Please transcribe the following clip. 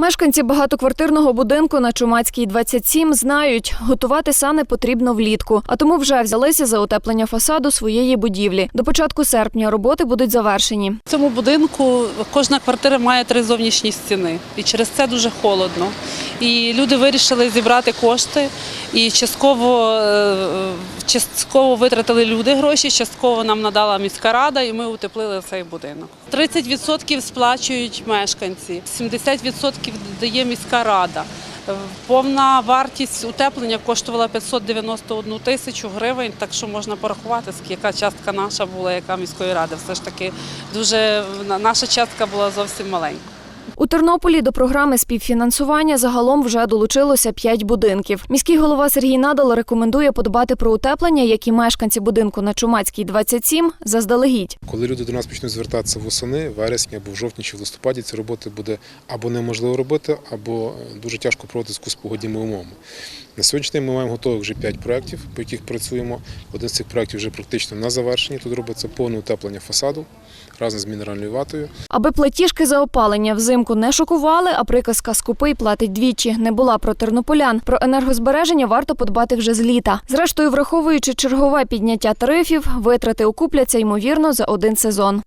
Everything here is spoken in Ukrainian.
Мешканці багатоквартирного будинку на Чумацькій 27 знають, готувати сани потрібно влітку, а тому вже взялися за утеплення фасаду своєї будівлі. До початку серпня роботи будуть завершені. В цьому будинку кожна квартира має три зовнішні стіни, і через це дуже холодно. І люди вирішили зібрати кошти і частково, е, частково витратили люди гроші, частково нам надала міська рада, і ми утеплили цей будинок. 30% сплачують мешканці, 70% дає міська рада. Повна вартість утеплення коштувала 591 тисячу гривень, так що можна порахувати, яка частка наша була, яка міської ради. Все ж таки дуже на- наша частка була зовсім маленька. У Тернополі до програми співфінансування загалом вже долучилося 5 будинків. Міський голова Сергій Надал рекомендує подбати про утеплення, як і мешканці будинку на Чумацькій 27, заздалегідь. Коли люди до нас почнуть звертатися восени, вересні або в жовтні чи в листопаді, ці роботи буде або неможливо робити, або дуже тяжко проводити з погодніми умовами. На сьогоднішній день ми маємо готових вже 5 проєктів, по яких працюємо. Один з цих проєктів вже практично на завершенні. Тут робиться повне утеплення фасаду разом з мінеральною ватою. Аби платіжки за опалення взимку не шокували, а приказка «скупий платить двічі» не була про тернополян. Про енергозбереження варто подбати вже з літа. Зрештою, враховуючи чергове підняття тарифів, витрати окупляться ймовірно за один сезон.